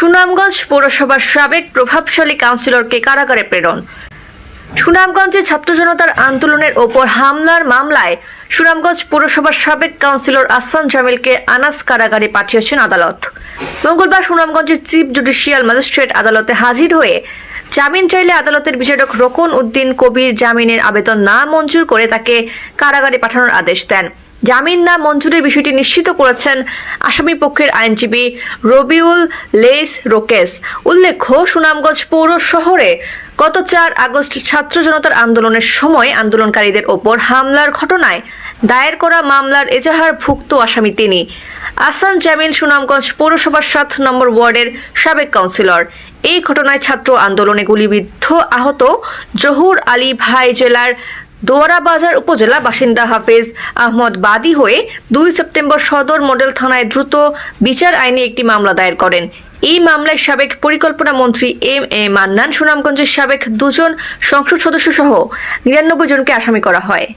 সুনামগঞ্জ পৌরসভার সাবেক প্রভাবশালী কাউন্সিলরকে কারাগারে প্রেরণ। সুনামগঞ্জে ছাত্র জনতার আন্দোলনের ওপর হামলার মামলায় সুনামগঞ্জ পৌরসভার সাবেক কাউন্সিলর আহসান জামিলকে আনাস কারাগারে পাঠিয়েছেন আদালত। মঙ্গলবার সুনামগঞ্জের চিফ জুডিশিয়াল ম্যাজিস্ট্রেট আদালতে হাজির হয়ে জামিন চাইলে আদালতের বিচারক রোকন উদ্দিন কবির জামিনের আবেদন না মঞ্জুর করে তাকে কারাগারে পাঠানোর আদেশ দেন। জামিন না মঞ্জুরের বিষয়টি নিশ্চিত করেছেন আসামি পক্ষের আইনজীবী রবিউল লেস রোকেস। উল্লেখ্য, সুনামগঞ্জ পৌর শহরে গত চার আগস্ট ছাত্র জনতার আন্দোলনের সময় আন্দোলনকারীদের ওপর হামলার ঘটনায় দায়ের করা মামলার এজাহারভুক্ত আসামি তিনি। আসান জামিল সুনামগঞ্জ পৌরসভার সাত নম্বর ওয়ার্ডের সাবেক কাউন্সিলর। এই ঘটনায় ছাত্র আন্দোলনে গুলিবিদ্ধ আহত জহুর আলী ভাই জেলার দোয়ারাবাজার উপজেলা বাসিন্দা হাফেজ আহমদ বাদী হয়ে দুই সেপ্টেম্বর সদর মডেল থানায় দ্রুত বিচার আইনে একটি মামলা দায়ের করেন। এই মামলায় সাবেক পরিকল্পনা মন্ত্রী এম এ মান্নান সুনামগঞ্জের সাবেক দুজন সংসদ সদস্য সহ নিরানব্বই জনকে আসামি করা হয়।